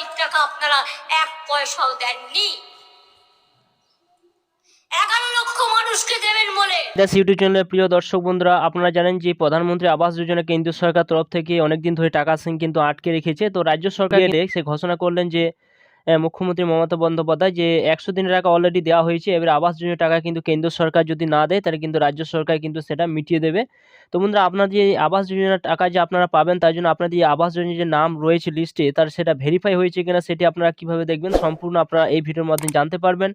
বাড়ির টাকা আপনারা এক পয়সাও দেননি। এগারো লক্ষ মানুষকে দেবেন বলে। দাস ইউটিউব চ্যানেলের প্রিয় দর্শক বন্ধুরা আপনারা জানেন যে প্রধানমন্ত্রী আবাস যোজনা কেন্দ্রীয় সরকার তরফ থেকে অনেকদিন ধরে টাকা সিং কিন্তু আটকে রেখেছে। তো রাজ্য সরকার সে ঘোষণা করলেন যে মুখ্যমন্ত্রী মমতা বন্দ্যোপাধ্যায় যে একশো দিনের টাকা অলরেডি দেওয়া হয়েছে, এবার আবাস যোজনার টাকা কিন্তু কেন্দ্র সরকার যদি না দেয়, তাহলে কিন্তু রাজ্য সরকার কিন্তু সেটা মিটিয়ে দেবে। তো বন্ধুরা, আপনার যে আবাস যোজনার টাকা যে আপনারা পাবেন, তার জন্য আপনাদের যে আবাস যোজনার যে নাম রয়েছে লিস্টে তার সেটা ভেরিফাই হয়েছে কিনা সেটি আপনারা কীভাবে দেখবেন, সম্পূর্ণ আপনারা এই ভিডিওর মাধ্যমে জানতে পারবেন।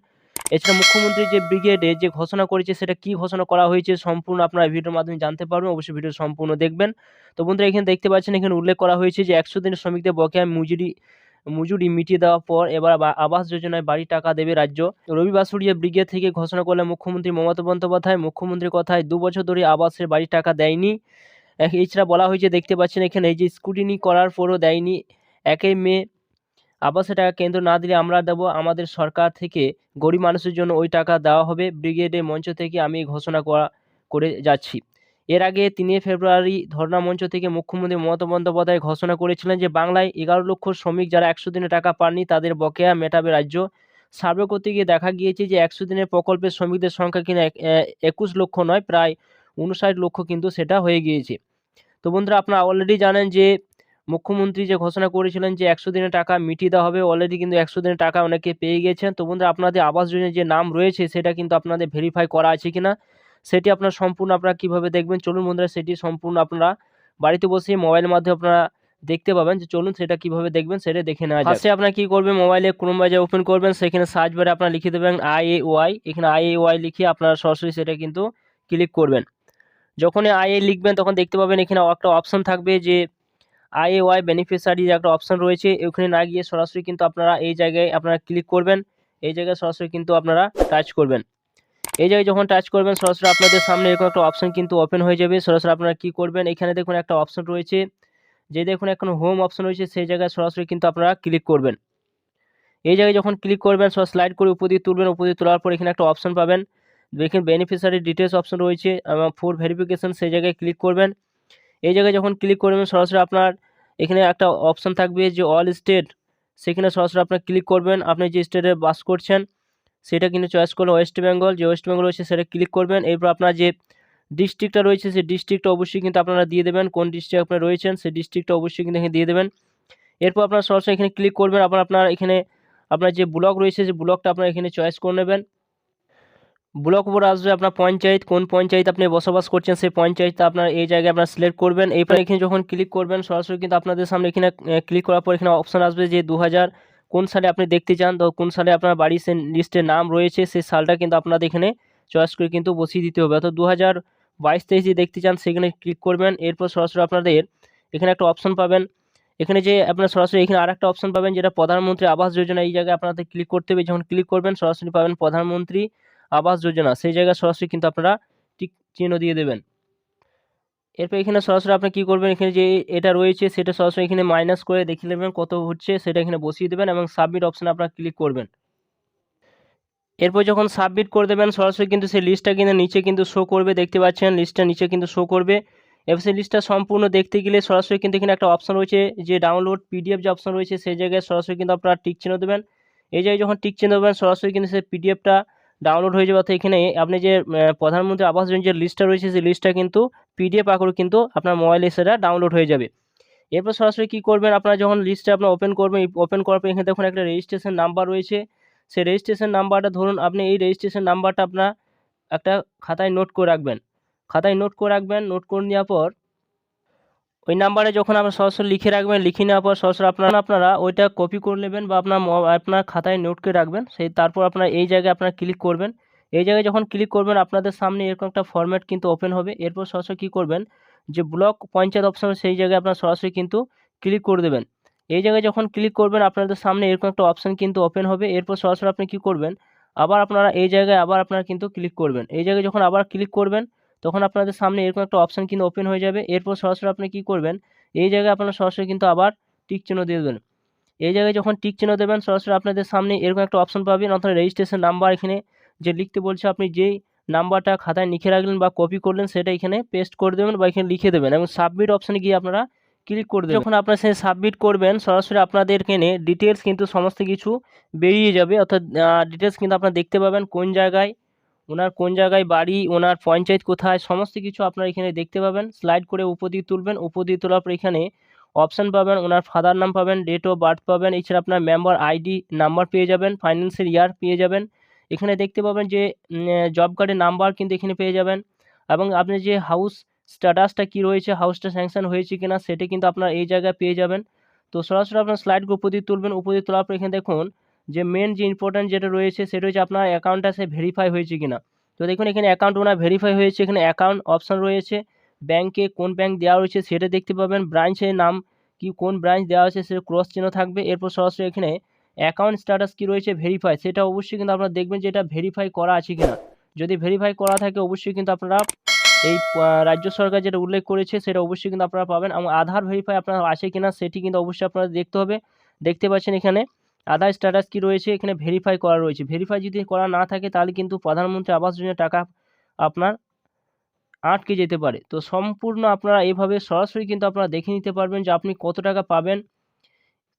এছাড়া মুখ্যমন্ত্রী যে ব্রিগেডে যে ঘোষণা করেছে, সেটা কি ঘোষণা করা হয়েছে, সম্পূর্ণ আপনারা ভিডিওর মাধ্যমে জানতে পারবেন, অবশ্যই ভিডিও সম্পূর্ণ দেখবেন। তো বন্ধুরা, এখানে দেখতে পাচ্ছেন, এখানে উল্লেখ করা হয়েছে যে একশো দিনের শ্রমিকদের বকেয়া মজুরি মজুরি মিটিয়ে দেওয়ার পর এবার আবাস যোজনায় বাড়ি টাকা দেবে রাজ্য। রবি ব্রিগেড থেকে ঘোষণা করলেন মুখ্যমন্ত্রী মমতা বন্দ্যোপাধ্যায় মুখ্যমন্ত্রীর কথায় দু বছর ধরে আবাসের বাড়ি টাকা দেয়নি। এছাড়া বলা হয়েছে, দেখতে পাচ্ছেন এখানে এই যে স্কুটিনি করার পরও দেয়নি। একই মে আবাসের টাকা কেন্দ্র না দিলে আমরা দেবো, আমাদের সরকার থেকে গরিব মানুষের জন্য ওই টাকা দেওয়া হবে। ব্রিগেডের মঞ্চ থেকে আমি ঘোষণা করা, করে যাচ্ছি। এর আগে তিনে ফেব্রুয়ারি ধর্ণা মঞ্চ থেকে মুখ্যমন্ত্রী মমতা বন্দ্যোপাধ্যায় ঘোষণা করেছিলেন যে বাংলায় এগারো লক্ষ শ্রমিক যারা একশো দিনে টাকা পাননি তাদের বকেয়া মেটাবে রাজ্য। সার্ভে করতে গিয়ে দেখা গিয়েছে যে একশো দিনের প্রকল্পের শ্রমিকদের সংখ্যা কিনা এক- একুশ লক্ষ নয়, প্রায় উনষাট লক্ষ কিন্তু সেটা হয়ে গিয়েছে। তো বন্ধুরা, আপনারা অলরেডি জানেন যে মুখ্যমন্ত্রী যে ঘোষণা করেছিলেন যে একশো দিনের টাকা মিটিয়ে দেওয়া হবে অলরেডি কিন্তু একশো দিনের টাকা অনেকে পেয়ে গেছেন। তো বন্ধুরা, আপনাদের আবাস যোজনার যে নাম রয়েছে, সেটা কিন্তু আপনাদের ভেরিফাই করা আছে কিনা? সেটি আপনার সম্পূর্ণ আপনারা কীভাবে দেখবেন? চলুন বন্ধুরা, সেটি সম্পূর্ণ আপনারা বাড়িতে বসে মোবাইলের মাধ্যমে আপনারা দেখতে পাবেন যে চলুন সেটা কীভাবে দেখবেন সেটা দেখে নেওয়া যায় ফার্স্টে আপনারা কী করবেন? মোবাইলে ক্রোম ব্রাউজার ওপেন করবেন, সেখানে সার্চ বারে আপনারা লিখে দেবেন আই এ ওয়াই এখানে আই এ ওয়াই লিখে আপনারা সরাসরি সেটা কিন্তু ক্লিক করবেন। যখনই আই এ লিখবেন, তখন দেখতে পাবেন এখানে একটা অপশন থাকবে যে আইএওয়াই বেনিফিশিয়ারি একটা অপশন রয়েছে, ওখানে না গিয়ে সরাসরি কিন্তু আপনারা এই জায়গায় আপনারা ক্লিক করবেন, এই জায়গায় সরাসরি কিন্তু আপনারা টাচ করবেন। এই জায়গায় যখন টাচ করবেন, সরাসরি আপনাদের সামনে এরকম একটা অপশন কিন্তু ওপেন হয়ে যাবে। সরাসরি আপনারা কি করবেন? এখানে দেখুন একটা অপশন রয়েছে। যে দেখুন এখন হোম অপশন রয়েছে, সেই জায়গায় সরাসরি কিন্তু আপনারা ক্লিক করবেন। এই জায়গায় যখন ক্লিক করবেন সব স্লাইড করে উপর তুলবেন। উপর তোলার পর এখানে একটা অপশন পাবেন। দেখেন বেনিফিশিয়ারি ডিটেলস অপশন রয়েছে। এবং ফোর ভেরিফিকেশন সেই জায়গায় ক্লিক করবেন। এই জায়গায় যখন ক্লিক করবেন, সরাসরি আপনার এখানে একটা অপশন থাকবে যে অল স্টেট সেখানে সরাসরি আপনার ক্লিক করবেন। আপনি যে স্টেটে বাস করছেন সেটা কিন্তু চয়েস করলেন ওয়েস্ট বেঙ্গল যে ওয়েস্ট বেঙ্গল রয়েছে সেটা ক্লিক করবেন। এরপর আপনার যে ডিস্ট্রিক্টটা রয়েছে, সেই ডিস্ট্রিক্টটা অবশ্যই কিন্তু আপনারা দিয়ে দেবেন। কোন ডিস্ট্রিক্ট আপনার রয়েছেন, সেই ডিস্ট্রিক্টটা অবশ্যই কিন্তু এখানে দিয়ে দেবেন। এরপর আপনার সরাসরি এখানে ক্লিক করবেন। আপনার আপনার এখানে আপনার যে ব্লক রয়েছে যে ব্লকটা আপনার এখানে চয়েস করে নেবেন। ব্লক উপর আসবে আপনার পঞ্চায়েত। কোন পঞ্চায়েত আপনি বসবাস করছেন, সেই পঞ্চায়েতটা আপনার এই জায়গায় আপনার সিলেক্ট করবেন। এরপর এখানে যখন ক্লিক করবেন, সরাসরি কিন্তু আপনাদের সামনে এখানে ক্লিক করার পর এখানে অপশন আসবে যে দু হাজার কোন সালে আপনি দেখতে চান? তো কোন সালে আপনার বাড়ির সে লিস্টে নাম রয়েছে সেই সালটা কিন্তু আপনাদের এখানে চয়েস করে কিন্তু বসিয়ে দিতে হবে। অর্থাৎ দু হাজার বাইশ তেইশ দেখতে চান, সেখানে ক্লিক করবেন। এরপর সরাসরি আপনাদের এখানে একটা অপশন পাবেন। এখানে যে আপনার সরাসরি এখানে আর একটা অপশন পাবেন, যেটা প্রধানমন্ত্রী আবাস যোজনা, এই জায়গায় আপনাদের ক্লিক করতে হবে। যখন ক্লিক করবেন, সরাসরি পাবেন প্রধানমন্ত্রী আবাস যোজনা। সেই জায়গায় সরাসরি কিন্তু আপনারা টিক, চিহ্ন দিয়ে দেবেন। এরপর এখানে সরাসরি আপনি কী করবেন? এখানে যে এটা রয়েছে, সেটা সরাসরি এখানে মাইনাস করে দেখে নেবেন কত হচ্ছে, সেটা এখানে বসিয়ে দেবেন এবং সাবমিট অপশানে আপনার ক্লিক করবেন। এরপর যখন সাবমিট করে দেবেন, সরাসরি কিন্তু সেই লিস্টটা কিন্তু নিচে কিন্তু শো করবে, দেখতে পাচ্ছেন? লিস্টটা নিচে কিন্তু শো করবে। এবার সেই লিস্টটা সম্পূর্ণ দেখতে গেলে সরাসরি কিন্তু এখানে একটা অপশন রয়েছে, যে ডাউনলোড পিডিএফ যে অপশন রয়েছে, সেই জায়গায় সরাসরি কিন্তু আপনারা টিক চিহ্ন দেবেন। এই জায়গায় যখন টিক চিহ্ন দেবেন, সরাসরি কিন্তু সেই পিডিএফটা ডাউনলোড হয়ে যাবে। অর্থাৎ এখানে আপনি যে প্রধানমন্ত্রী আবাস যোজনার লিস্টটা রয়েছে, সেই লিস্টটা কিন্তু পিডিএফ আকারে কিন্তু আপনার মোবাইলে সেটা ডাউনলোড হয়ে যাবে। এরপর সরাসরি কী করবেন? আপনারা যখন লিস্টটা আপনার ওপেন করবেন ওপেন করার পর এখানে দেখুন একটা রেজিস্ট্রেশন নাম্বার রয়েছে। সেই রেজিস্ট্রেশন নাম্বারটা ধরুন আপনি এই রেজিস্ট্রেশন নাম্বারটা আপনার একটা খাতায় নোট করে রাখবেন। খাতায় নোট করে রাখবেন নোট করে নেওয়ার পর ওই নাম্বারে যখন আপনার সরাসরি লিখে রাখবেন, লিখে নেওয়ার পর সরাসরি আপনারা আপনারা ওইটা কপি করে নেবেন বা আপনার আপনার খাতায় নোট করে রাখবেন। সেই তারপর আপনার এই জায়গায় আপনারা ক্লিক করবেন। এই জায়গায় যখন ক্লিক করবেন, আপনাদের সামনে এরকম একটা ফরম্যাট কিন্তু ওপেন হবে। এরপর সরাসরি কী করবেন? যে ব্লক পঞ্চায়েত অপশন সেই জায়গায় আপনার সরাসরি কিন্তু ক্লিক করে দেবেন। এই জায়গায় যখন ক্লিক করবেন, আপনাদের সামনে এরকম একটা অপশন কিন্তু ওপেন হবে। এরপর সরাসরি আপনি কী করবেন? আবার আপনারা এই জায়গায় আবার আপনারা কিন্তু ক্লিক করবেন। এই জায়গায় যখন আবার ক্লিক করবেন তখন আপনাদের সামনে এরকম একটা অপশন কিন্তু ওপেন হয়ে যাবে। এরপর সরাসরি আপনি কী করবেন? এই জায়গায় আপনারা সরাসরি কিন্তু আবার টিক চিহ্ন দিয়ে দেবেন। এই জায়গায় যখন টিক চিহ্ন দেবেন, সরাসরি আপনাদের সামনে এরকম একটা অপশন পাবেন, অর্থাৎ রেজিস্ট্রেশন নাম্বার এখানে যে লিখতে বলছে আপনি যেই নাম্বারটা খাতায় লিখে রাখলেন বা কপি করলেন, সেটা এখানে পেস্ট করে দেবেন বা এখানে লিখে দেবেন এবং সাবমিট অপশানে গিয়ে আপনারা ক্লিক করে দেবেন। যখন আপনার সে সাবমিট করবেন, সরাসরি আপনাদের এখানে ডিটেলস কিন্তু সমস্ত কিছু বেরিয়ে যাবে। অর্থাৎ ডিটেলস কিন্তু আপনারা দেখতে পাবেন কোন জায়গায় ওনার কোন জায়গায় বাড়ি, ওনার পঞ্চায়েত কোথায়, সমস্ত কিছু আপনারা এখানে দেখতে পাবেন। স্লাইড করে উপর দিয়ে তুলবেন, উপর দিয়ে তোলার পর এখানে অপশান পাবেন, ওনার ফাদার নাম পাবেন, ডেট অফ বার্থ পাবেন, এছাড়া আপনার মেম্বার আইডি নাম্বার পেয়ে যাবেন, ফাইন্যান্সিয়াল ইয়ার পেয়ে যাবেন। এখানে দেখতে পাবেন যে জব কার্ডের নাম্বার কিন্তু এখানে পেয়ে যাবেন। এবং আপনি যে হাউস স্ট্যাটাসটা কী রয়েছে হাউসটা স্যাংশন হয়েছে কিনা, সেটা কিন্তু আপনার এই জায়গায় পেয়ে যাবেন। তো সরাসরি আপনার স্লাইড উপর দিয়ে তুলবেন, উপর দিয়ে তোলার পর এখানে দেখুন যে মেন যে ইম্পর্ট্যান্ট যেটা রয়েছে সেটা হচ্ছে আপনার অ্যাকাউন্টটা সে ভেরিফাই হয়েছে কিনা। তো দেখুন, এখানে অ্যাকাউন্ট ওনার ভেরিফাই হয়েছে, এখানে অ্যাকাউন্ট অপশান রয়েছে। ব্যাংকে কোন ব্যাংক দেওয়া রয়েছে সেটা দেখতে পাবেন। ব্রাঞ্চের নাম কি, কোন ব্রাঞ্চ দেওয়া আছে সেটা ক্রস চিহ্ন থাকবে। এরপর সরাসরি এখানে অ্যাকাউন্ট স্ট্যাটাস কি রয়েছে ভেরিফাই সেটা অবশ্যই কিন্তু আপনারা দেখবেন যে এটা ভেরিফাই করা আছে কিনা। যদি ভেরিফাই করা থাকে অবশ্যই কিন্তু আপনারা এই রাজ্য সরকার যেটা উল্লেখ করেছে সেটা অবশ্যই কিন্তু আপনারা পাবেন এবং আধার ভেরিফাই আপনার আছে কিনা সেটি কিন্তু অবশ্যই আপনারা দেখতে হবে। দেখতে পাচ্ছেন এখানে আধার স্ট্যাটাস কি রয়েছে এখানে ভেরিফাই করা রয়েছে। ভেরিফাই যদি করা না থাকে তাহলে কিন্তু প্রধানমন্ত্রী আবাস যোজনার টাকা আপনার আটকে যেতে পারে। তো সম্পূর্ণ আপনারা এভাবে সরাসরি কিন্তু আপনারা দেখে নিতে পারবেন যে আপনি কত টাকা পাবেন।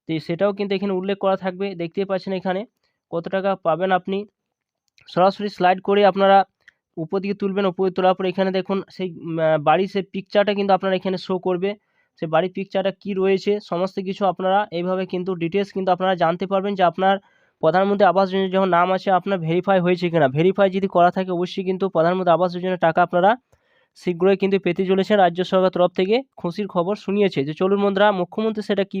তো সেটাও কিন্তু এখানে উল্লেখ করা থাকবে। দেখতেই পাচ্ছেন এখানে কত টাকা পাবেন আপনি। সরাসরি স্লাইড করে আপনারা উপর দিকে তুলবেন, উপরে তোলার পর এখানে দেখুন সেই বাড়ির সেই পিকচারটা কিন্তু আপনারা এখানে শো করবে। সেই বাড়ির পিকচারটা কি রয়েছে, সমস্ত কিছু আপনারা এইভাবে কিন্তু ডিটেলস কিন্তু আপনারা জানতে পারবেন যে আপনার প্রধানমন্ত্রী আবাস যোজনা যখন নাম আছে, আপনার ভেরিফাই হয়েছে কিনা। ভেরিফাই যদি করা থাকে, অবশ্যই কিন্তু প্রধানমন্ত্রী আবাস যোজনার টাকা আপনারা শীঘ্রই কিন্তু পেতে চলেছেন রাজ্য সরকার তরফ থেকে। খুশির খবর শুনিয়েছে। যে চলুন বন্ধুরা, মুখ্যমন্ত্রী সেটা কি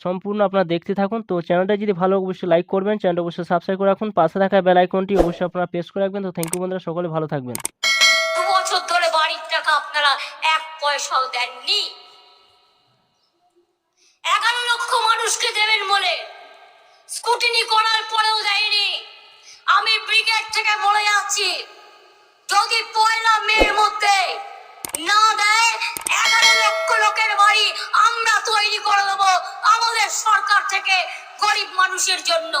সম্পূর্ণ আপনারা দেখতে থাকুন। তো চ্যানেলটা যদি ভালো অবশ্যই লাইক করবেন। চ্যানেলটা অবশ্যই সাবস্ক্রাইব করে রাখুন। পাশে থাকা বেল আইকনটি অবশ্যই আপনারা প্রেস করে রাখবেন। তো থ্যাংক ইউ বন্ধুরা, সকলে ভালো থাকবেন। পয়সাও দেননি। এগারো লক্ষ মানুষকে দেবেন বলে স্কুটিনি করার পরেও দেয়নি। আমি ব্রিগেড থেকে বলে যাচ্ছি, যদি পয়লা মেয়ের মধ্যে না দেয়, এগারো লক্ষ লোকের বাড়ি আমরা তৈরি করে দেবো আমাদের সরকার থেকে গরিব মানুষের জন্য।